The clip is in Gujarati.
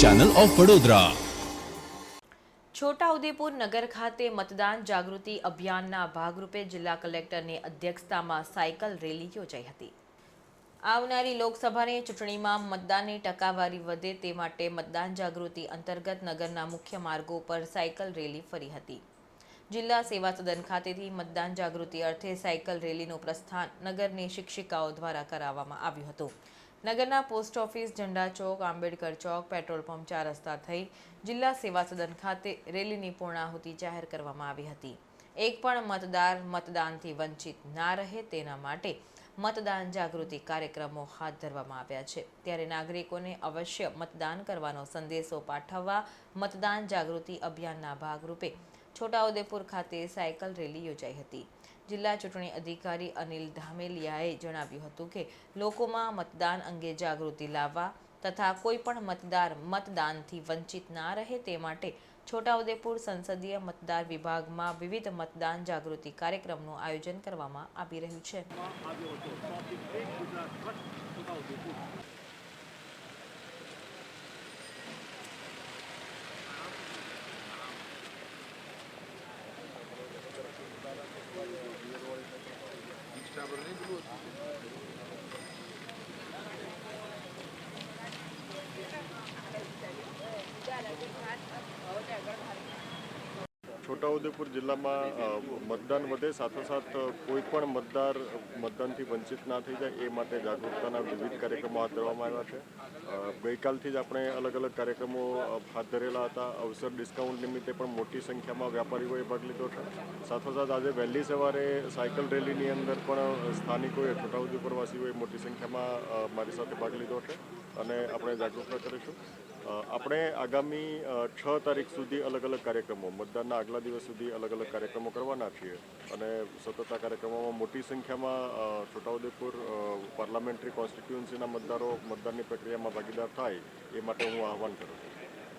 ચેનલ ઓફ વડોદરા છોટાઉદેપુર નગર ખાતે મતદાન જાગૃતિ અભિયાનના ભાગરૂપે જિલ્લા કલેક્ટરની અધ્યક્ષતામાં સાયકલ રેલી યોજાઈ હતી. આવનારી લોકસભાની ચૂંટણીમાં મતદાનની ટકાવારી વધે તે માટે મતદાન જાગૃતિ અંતર્ગત નગરના મુખ્ય માર્ગો પર સાયકલ રેલી ફરી હતી. જિલ્લા સેવા સદન ખાતેથી મતદાન જાગૃતિ અર્થે સાયકલ રેલીનું પ્રસ્થાન નગરની શિક્ષિકાઓ દ્વારા કરાવવામાં આવ્યું હતું. નગરના પોસ્ટ ઓફિસ, ઝંડા ચોક, આંબેડકર ચોક, પેટ્રોલ પંપ ચાર રસ્તા થઈ જિલ્લા સેવા સદન ખાતે રેલીની પૂર્ણાહુતિ જાહેર કરવામાં આવી હતી. એક પણ મતદાર મતદાનથી વંચિત ના રહે તેના માટે મતદાન જાગૃતિ કાર્યક્રમો હાથ ધરવામાં આવ્યા છે. ત્યારે નાગરિકોને અવશ્ય મતદાન કરવાનો સંદેશો પાઠવવા મતદાન જાગૃતિ અભિયાનના ભાગરૂપે છોટાઉદેપુર ખાતે સાયકલ રેલી યોજાઈ હતી. જિલ્લા ચૂંટણી અધિકારી અનિલ ધામેલિયાએ જણાવ્યું હતું કે લોકોમાં મતદાન અંગે જાગૃતિ લાવવા તથા કોઈ પણ મતદાર મતદાનથી વંચિત ના રહે તે માટે છોટાઉદેપુર સંસદીય મતદાર વિભાગમાં વિવિધ મતદાન જાગૃતિ કાર્યક્રમનું આયોજન કરવામાં આવી રહ્યું છે. Thank you. છોટાઉદેપુર જિલ્લામાં મતદાન વધે, સાથોસાથ કોઈ પણ મતદાર મતદાનથી વંચિત ના થઈ જાય, એ માટે જાગૃતતાના વિવિધ કાર્યક્રમો હાથ ધરવામાં આવ્યા છે. ગઈકાલથી જ આપણે અલગ અલગ કાર્યક્રમો હાથ ધરેલા હતા. અવસર ડિસ્કાઉન્ટ નિમિત્તે પણ મોટી સંખ્યામાં વ્યાપારીઓએ ભાગ લીધો છે. સાથોસાથ આજે વહેલી સવારે સાયકલ રેલીની અંદર પણ સ્થાનિકોએ, છોટાઉદેપુરવાસીઓએ મોટી સંખ્યામાં મારી સાથે ભાગ લીધો છે અને આપણે જાગૃતતા કરીશું. આપણે આગામી છ તારીખ સુધી અલગ અલગ કાર્યક્રમો, મતદાનના આગલા દિવસ સુધી અલગ અલગ કાર્યક્રમો કરવાના છીએ. અને સતત આ કાર્યક્રમોમાં મોટી સંખ્યામાં છોટાઉદેપુર પાર્લામેન્ટરી કોન્સ્ટિટ્યુઅન્સીના મતદારો મતદાનની પ્રક્રિયામાં ભાગીદાર થાય, એ માટે હું આહવાન કરું છું.